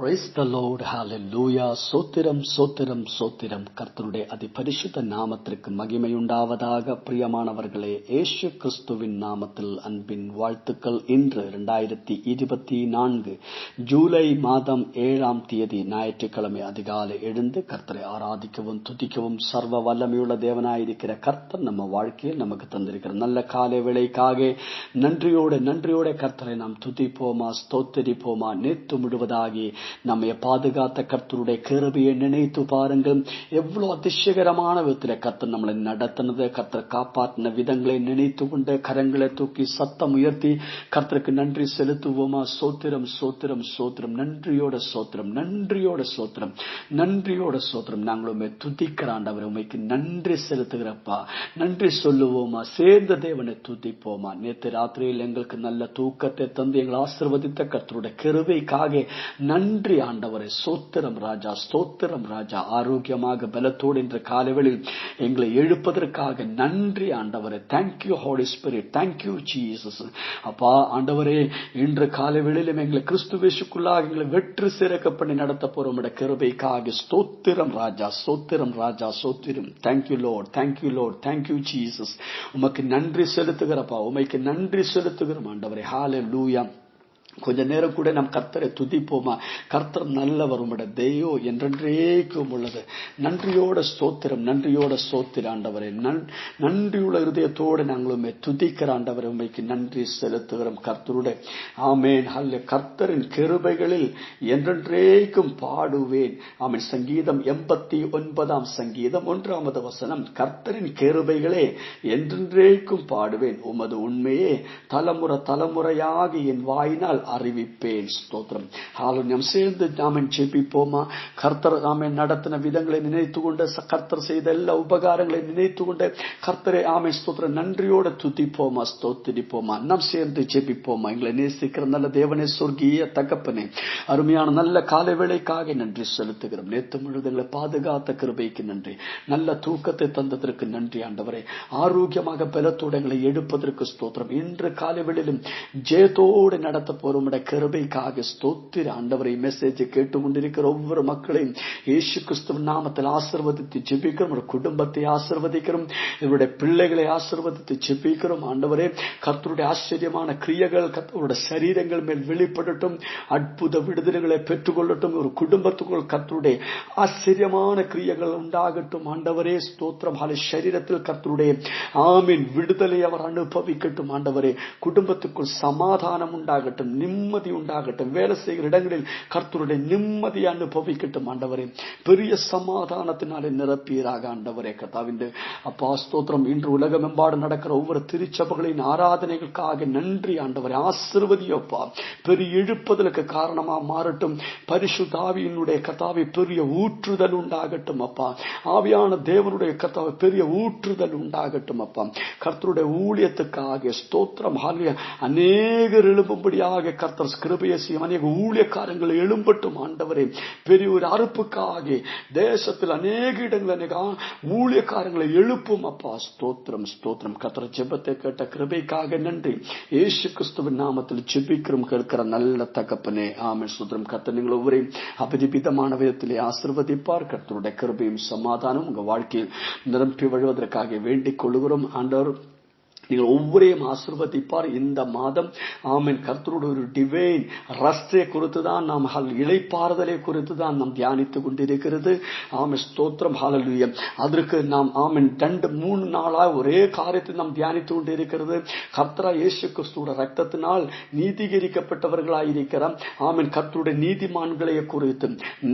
Praise the Lord. Hallelujah. சோத்திரம் சோத்திரம் சோத்திரம் கர்த்தருடைய அதிபரிசுத்த நாமத்திற்கு மகிமையுண்டாவதாக பிரியமானவர்களே ஏசு கிறிஸ்துவின் நாமத்தில் அன்பின் வாழ்த்துக்கள் இன்று இரண்டாயிரத்தி இருபத்தி நான்கு ஜூலை மாதம் ஏழாம் தேதி ஞாயிற்றுக்கிழமை அதிகாலை எழுந்து கர்த்தரை ஆராதிக்கவும் துதிக்கவும் சர்வ வல்லமையுள்ள தேவனாயிருக்கிற கர்த்தர் நம்ம வாழ்க்கையில் நமக்கு தந்திருக்கிற நல்ல காலை வேளைக்காக நன்றியோடு நன்றியோட கர்த்தரை நாம் துதிப்போமா ஸ்தோத்தரிப்போமா நேத்து முழுவதாகி நம்மை பாதுகாத்த கர்த்தருடைய கிருபையை நினைத்து பாருங்கள். எவ்வளவு அதிசயகரமான விதத்தில் கர்த்தர் நம்மளை நடத்தினது கர்த்தர் காப்பாற்றின விதங்களை நினைத்து கொண்டு கரங்களை தூக்கி சத்தம் உயர்த்தி கர்த்தருக்கு நன்றி செலுத்துவோமா? சோத்திரம் சோத்திரம் சோத்திரம். நன்றியோட சோத்திரம் நன்றியோட சோத்திரம் நன்றியோட சோத்திரம். நாங்கள் உண்மை துதிக்கிறாண்டவர் உண்மைக்கு நன்றி செலுத்துகிறப்பா. நன்றி சொல்லுவோமா? சேர்ந்த தேவனை துதிப்போமா? நேற்று ராத்திரியில் எங்களுக்கு நல்ல தூக்கத்தை தந்து எங்களை ஆசிர்வதித்த கர்த்தருடைய கிருபைக்காக நன்றி நன்றி ஆண்டவரை. சோத்திரம் ராஜா ஸ்தோத்திரம் ராஜா. ஆரோக்கியமாக பலத்தோடு என்ற காலவெளியில் எங்களை எழுப்பதற்காக நன்றி ஆண்டவரே. Thank you holy spirit thank you Jesus அப்பா ஆண்டவரே இன்று காலவெளியிலும் எங்களை கிறிஸ்துவேஷுக்குள்ளாக எங்களை வெற்றி சிறக்க பண்ணி நடத்த போறோம். கிருபைக்காக ஸ்தோத்திரம் ராஜா சோத்திரம் ராஜா சோத்திரம் thank you lord thank you lord thank you Jesus உமக்கு நன்றி செலுத்துகிறப்பா. உமைக்கு நன்றி செலுத்துகிறோம் ஆண்டவரே. ஹாலே லூயா கொஞ்ச நேரம் கூட நம் கர்த்தரை துதிப்போமா? கர்த்தர் நல்லவர் உம்முடைய தெய்வோ என்றென்றேக்கும் உள்ளது. நன்றியோட ஸ்தோத்திரம் நன்றியோட ஸ்தோத்திர ஆண்டவரே. நன்றியுள்ள இருதயத்தோடு நாங்களுமே துதிக்கிற ஆண்டவரை. உண்மைக்கு நன்றி செலுத்துகிறோம் கர்த்தருடைய. ஆமேன். அல்ல கர்த்தரின் கிருபைகளில் என்றென்றேக்கும் பாடுவேன். ஆமேன். சங்கீதம் எண்பத்தி ஒன்பதாம் சங்கீதம் ஒன்றாமது வசனம். கர்த்தரின் கிருபைகளே என்றென்றேக்கும் பாடுவேன். உமது உண்மையே தலைமுறை தலைமுறையாக என் வாயினால் அறிவிப்பேன் ஸ்தோத்திரம் ஹாலுன்யம் சேர்ந்து நாமன் ஜெபிப்போமா கர்த்தர் ஆமை நடத்தின விதங்களை நினைத்து கொண்டு கர்த்தர் செய்த எல்லா உபகாரங்களை நினைத்து கொண்டு கர்த்தரை ஆமை ஸ்தோத்திரம் நன்றியோட துதிப்போமா ஸ்தோத்திரிப்போமா நாம் சேர்ந்து ஜெபிப்போமா எங்களை நேசிக்கிற நல்ல தேவனே சொர்க்கிய தகப்பனே அருமையான நல்ல காலை வேளைக்காக நன்றி செலுத்துகிறோம் நேற்று முழுது எங்களை பாதுகாத்த கிருபைக்கு நன்றி நல்ல தூக்கத்தை தந்ததற்கு நன்றி ஆண்டவரே ஆரோக்கியமாக பலத்தோடு எங்களை எடுப்பதற்கு ஸ்தோத்திரம் இன்று காலை வேளையிலும் ஜெயத்தோடு நடத்த போறோம் கிருபைக்காக ஸ்தோத்திர ஆண்டவரை மெசேஜை கேட்டுக்கொண்டிருக்கிற ஒவ்வொரு மக்களையும் இயேசு கிறிஸ்துவ நாமத்தில் ஆசிர்வதித்து ஜெபிக்கிறோம். ஒரு குடும்பத்தை ஆசிர்வதிக்கிறோம். இவருடைய பிள்ளைகளை ஆசிர்வதித்து ஜெபிக்கிறோம். ஆண்டவரே கத்தருடைய ஆச்சரியமான கிரியைகள் கத்தருடைய சரீரங்கள் மேல் வெளிப்படட்டும். அற்புத விடுதலைகளை பெற்றுக்கொள்ளட்டும். ஒரு குடும்பத்துக்குள் கத்தருடைய ஆச்சரியமான கிரியைகள் உண்டாகட்டும். ஆண்டவரே ஸ்தோத்திரம். ஆலை சரீரத்தில் கத்தருடைய ஆமின் விடுதலை அவர் அனுபவிக்கட்டும். ஆண்டவரே குடும்பத்துக்குள் சமாதானம் உண்டாகட்டும். நிம்மதி உண்டாகட்டும். வேலை செய்கிற இடங்களில் கர்த்தருடைய நிம்மதி அனுபவிக்கட்டும் ஆண்டவரே. பெரிய சமாதானத்தினாலே நிரப்பீராக ஆண்டவரே கத்தாவின் அப்பா ஸ்தோத்திரம். இன்று உலகம் எம்பாடு நடக்கிற ஒவ்வொரு திருச்சபைகளின் ஆராதனைகளுக்காக நன்றி ஆண்டவரே. ஆசிர்வதியப்பா பெரிய இழுப்பதற்கு காரணமா மாறட்டும். பரிசுதாவியினுடைய கதாவை பெரிய ஊற்றுதல் உண்டாகட்டும் அப்பா. ஆவியான தேவனுடைய கதாவை பெரிய ஊற்றுதல் உண்டாகட்டும் அப்பா. கர்த்தருடைய ஊழியத்துக்காக ஸ்தோத்திரம். அநேகர் எழும்பும்படியாக கர்த்தர் கிருபையை செய்யும் அநேக ஊழியக்காரங்கள் எழும்பட்டும் ஆண்டவரே. பெரிய ஒரு அறுப்புக்காக தேசத்தில் அநேக இடங்கள் அநேக ஊழியக்காரங்களை எழுப்பும். அப்பா ஸ்தோத்திரம் ஸ்தோத்திரம். கர்த்தர் ஜெபத்தை கேட்ட கிருபைக்காக நன்றி. ஏசு கிறிஸ்துவின் நாமத்தில் ஜெபிக்கிறோம் கேட்கிற நல்ல தகப்பனே. ஆமே ஸ்தோத்திரம். கர்த்தர் நீங்கள் ஒவ்வொரு அபரிபிதமான விதத்திலே ஆசிர்வதிப்பார். கர்த்தருடைய கிருபையும் சமாதானம் உங்க வாழ்க்கையில் நிரம்பி வழுவதற்காக வேண்டிக் கொள்கிறோம். ஆண்டவர் நீங்கள் ஒவ்வொரையும் ஆசிர்வதிப்பார். இந்த மாதம் ஆமீன் கர்த்தரோட ஒரு டிவைன் ரஸ்டை குறித்து தான் நாம் இழைப்பாறுதலை குறித்து தான் நாம் தியானித்துக் கொண்டிருக்கிறது. ஆமை ஸ்தோத்திரம் ஹாலலுயம் அதற்கு நாம் ஆமீன் ரெண்டு மூணு நாளாக ஒரே காரியத்தை நாம் தியானித்துக் கொண்டிருக்கிறது. கர்த்தரா இயேசு கிறிஸ்துவோட ரத்தத்தினால் நீதிகரிக்கப்பட்டவர்களாயிருக்கிறோம். ஆமீன் கர்த்தருடைய நீதிமான்களை குறித்து.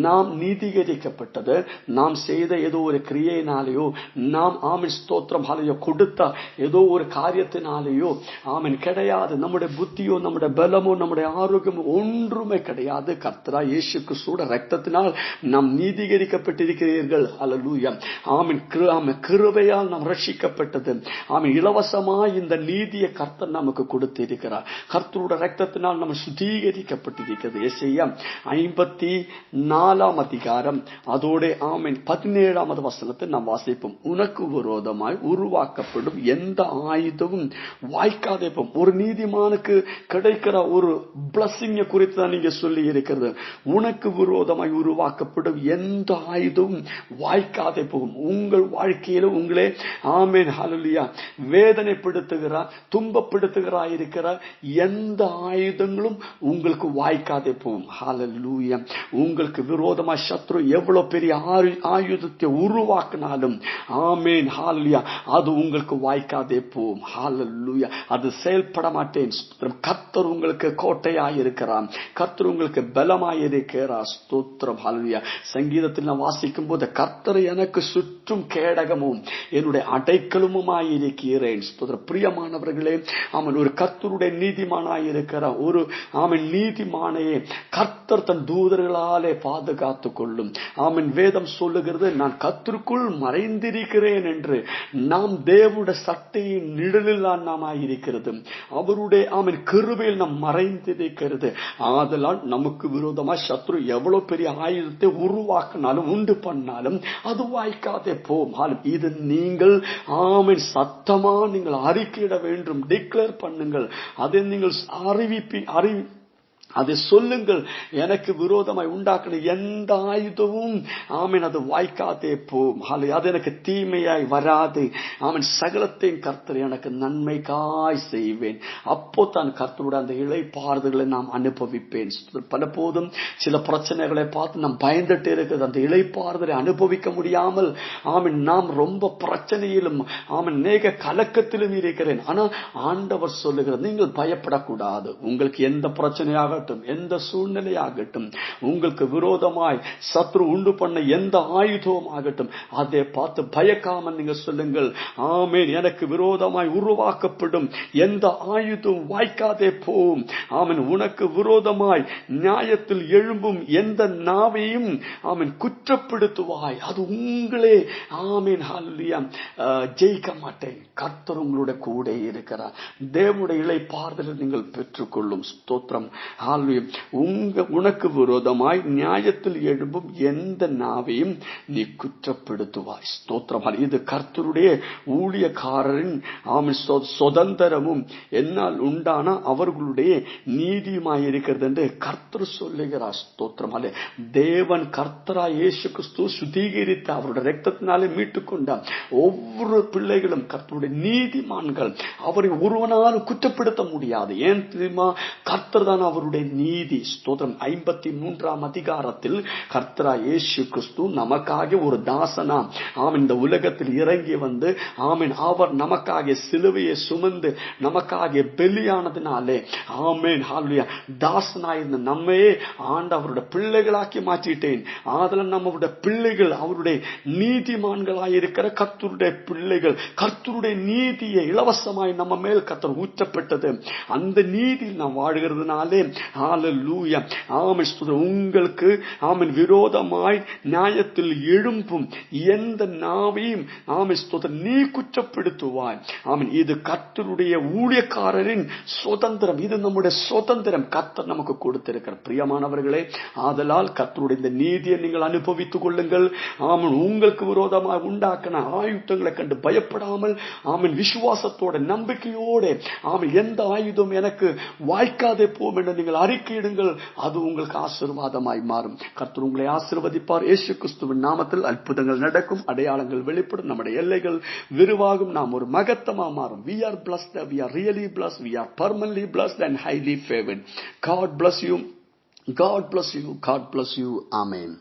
நாம் நீதிகரிக்கப்பட்டது நாம் செய்த ஏதோ ஒரு கிரியையினாலேயோ நாம் ஆமீன் ஸ்தோத்திரம் ஹாலையோ கொடுத்த ஏதோ ஒரு காரியத்தினாலேயோ ஆமன் கிடையாது. நம்முடைய புத்தியோ நம்முடைய பலமோ நம்முடைய ஆரோக்கியமோ ஒன்றுமே கிடையாது. கர்த்தரா இயேசுக்கு சூட ரத்தத்தினால் நாம் நீதிகரிக்கப்பட்டிருக்கிறீர்கள். அல்லூயா ஆமின் ஆமன் கிருபையால் நாம் ரட்சிக்கப்பட்டது ஆமன் இலவசமாய் இந்த நீதியை கர்த்தர் நமக்கு கொடுத்திருக்கிறார். கர்த்தரோட ரத்தத்தினால் நம்ம சுத்திகரிக்கப்பட்டிருக்கிறது. இசையம் ஐம்பத்தி நாலாம் அதிகாரம். அதோட ஆமீன் பதினேழாவது வசனத்தை நாம் வாசிப்போம். உனக்கு விரோதமாய் உருவாக்கப்படும் எந்த ஆயுத குறித்தும் வாய்க்காதே போகும் ஒரு நீதிமானுக்கு கிடைக்கிற ஒரு பிளஸ்ஸிங்க குறித்து தான் நீங்க சொல்லி இருக்கிறது. உனக்கு விரோதமாய் உருவாக்கப்படும் எந்த ஆயுதமும் வாய்க்காதே போகும். உங்கள் வாழ்க்கையில உங்களே ஆமேன் ஹலுலியா வேதனைப்படுத்துகிறா துன்பப்படுத்துகிறா இருக்கிற எந்த ஆயுதங்களும் உங்களுக்கு வாய்க்காதே போகும். ஹalleluya. உங்களுக்கு விரோதமா சத்ரு எவ்வளவு பெரிய ஆயு- ஆயுதத்தை உருவாக்கினாலும் ஆமேன் ஹாலியா அது உங்களுக்கு வாய்க்காதே போகும். ஹalleluya அது செயல்பட மாட்டேன். கத்தர் உங்களுக்கு கோட்டையாய் இருக்கிறான் கர்த்தர் உங்களுக்கு பலமாய் இருக்கிறார். ஸ்தோத்திரம். ஹalleluya சங்கீதத்தில் நான் வாசிக்கும் போது கர்த்தர் எனக்கு சுற்றும் கேடகமும் என்னுடைய அடைக்கலமுமாய் இருக்கிறேன். பிரியமானவர்களே அவன் ஒரு கர்த்தருடைய நீதிமானாய் இருக்கிற ஒரு அவன் நீதிமானையே கர்த்தர் தன் தூதர்களாலே பாதுகாத்துக் கொள்ளும். ஆமன். வேதம் சொல்லுகிறது நான் கத்திற்குள் மறைந்திருக்கிறேன் என்று. நாம் தேவனுடைய சட்டையின் நிழலில் நாமாய் இருக்கிறது அவருடைய ஆமன் கிருபையில் நாம் மறைந்திருக்கிறது. ஆதலால் நமக்கு விரோதமா சத்ரு எவ்வளவு பெரிய ஆயுதத்தை உருவாக்கினாலும் உண்டு பண்ணாலும் அது வாய்க்காதே போனாலும் இது நீங்கள் ஆமன் சத்தமா நீங்கள் அறிக்கையிட வேண்டும் டிக்ளேர் பண்ணுங்கள். அதை நீங்கள் அறிவிப்பி அறிவி அதை சொல்லுங்கள். எனக்கு விரோதமாய் உண்டாக்கின எந்த ஆயுதமும் ஆமீன் அது வாய்க்காதே போம் அது எனக்கு தீமையாய் வராது. ஆமீன் சகலத்தையும் கர்த்தர் எனக்கு நன்மைக்காய் செய்வேன். அப்போ தான் கர்த்தருடைய அந்த இளைப்பாறுதல்களை நாம் அனுபவிப்பேன். பல போதும் சில பிரச்சனைகளை பார்த்து நாம் பயந்துட்டு இருக்குது அந்த இழைப்பாறுதலை அனுபவிக்க முடியாமல் ஆமின் நாம் ரொம்ப பிரச்சனையிலும் ஆமின் நேக கலக்கத்திலும் இருக்கிறேன். ஆனால் ஆண்டவர் சொல்லுகிறது நீங்கள் பயப்படக்கூடாது. உங்களுக்கு எந்த பிரச்சனையாகட்டும் எந்த சூழ்நிலையாகட்டும் உங்களுக்கு விரோதமாய் சத்ரு உண்டு பண்ண எந்த ஆயுதம் ஆகட்டும் அதை பார்த்து பயக்காமல் நீங்க சொல்லுங்கள் ஆமேன் எனக்கு விரோதமாய் உருவாக்கப்படும் எந்த ஆயுதம் வாய்க்காதே போம். ஆமன் உனக்கு விரோதமாய் நியாயத்தில் எழும் விரும்பும் எந்த நாவையும் ஆமீன் குற்றப்படுத்துவாய். அது உங்களே. ஆமீன் ஹல்லியா ஜெயிக்க மாட்டேன். கர்த்தர் உங்களோட கூட இருக்கிறார். தேவனுடைய இலை பார்தலை நீங்கள் பெற்றுக்கொள்ளும். ஸ்தோத்திரம். ஆல்வியம் உங்க உனக்கு விரோதமாய் நியாயத்தில் எழும்பும் எந்த நாவையும் நீ குற்றப்படுத்துவாய். ஸ்தோத்திரம். இது கர்த்தருடைய ஊழியக்காரரின் ஆமீன் சுதந்திரமும் என்னால் உண்டான அவர்களுடைய நீதியுமாயிருக்கிறது என்று கர்த்தர் சொல்லுகிறார். ஸ்தோத்திரம் ஹalleluya. தேவன் கர்த்தரா இயேசு கிறிஸ்து சுத்திகரித்து அவருடைய ரத்தத்தினாலே மீட்டுக்கொண்ட ஒவ்வொரு பிள்ளைகளும் கர்த்தருடைய நீதிமான்கள். அவரை ஒருவனாலும் குற்றப்படுத்த முடியாது. ஏன் தெரியுமா? கர்த்தர் தான் அவருடைய நீதி. ஸ்தோத்திரம் ஐம்பத்தி மூன்றாம் அதிகாரத்தில் கர்த்தரா இயேசு கிறிஸ்து நமக்காக ஒரு தாசனா ஆமீன் இந்த உலகத்தில் இறங்கி வந்து ஆமீன் அவர் நமக்காக சிலுவையை சுமந்து நமக்காக பெலியானதினாலே ஆமேன் ஹalleluya தாசனாயிருந்த நம்மையே ஆண்டவருடைய பிள்ளைகளாக்கி மாற்றிட்டேன். ஆதலால் நம்முடைய பிள்ளைகள் அவருடைய நீதிமான்களாயிருக்கிற கர்த்தருடைய பிள்ளைகள் கர்த்தருடைய நீதியை இலவசமாய் நம்ம மேல் கத்தர் ஊற்றப்பட்டது. அந்த நீதியில் நாம் வாழ்கிறதுனாலே ஹalleluya ஆமென் ஸ்தோத்திரம். உங்களுக்கு ஆமன் விரோதமாய் நியாயத்தில் எழும்பும் எந்த நாவையும் ஆமென் நீ குற்றப்படுத்துவாய். ஆமன் இது கர்த்தருடைய ஊழியக்காரரின் சுதந்திரம். இது நம்முடைய சுதந்திரம். கத்தர் நமக்கு கொடுத்திருக்கிற. பிரியமானவர்களே ஆதலால் கத்தருடைய இந்த நீதியை நீங்கள் அனுபவித்துக் கொள்ளுங்கள். ஆமன். உங்களுக்கு விரோதமாக உண்டாக்கின ஆயுதங்களை கண்டு பயப்படாமல் ஆமன் விசுவாசத்தோட நம்பிக்கையோட ஆமன் எந்த ஆயுதம் எனக்கு வாய்க்காதே போம் என்று நீங்கள் அறிக்கையிடுங்கள் அது உங்களுக்கு ஆசீர்வாதமாய் மாறும். கர்த்தர் உங்களை ஆசீர்வதிப்பார். இயேசு கிறிஸ்துவின் நாமத்தில் அற்புதங்கள் நடக்கும் அடையாளங்கள் வெளிப்படும் நம்முடைய எல்லைகள் விரிவாகும். நாம் ஒரு மகத்தமா மாறும். We are blessed we are really blessed we are permanently blessed and highly ஃபேவன் God bless you god bless you. God bless you. Amen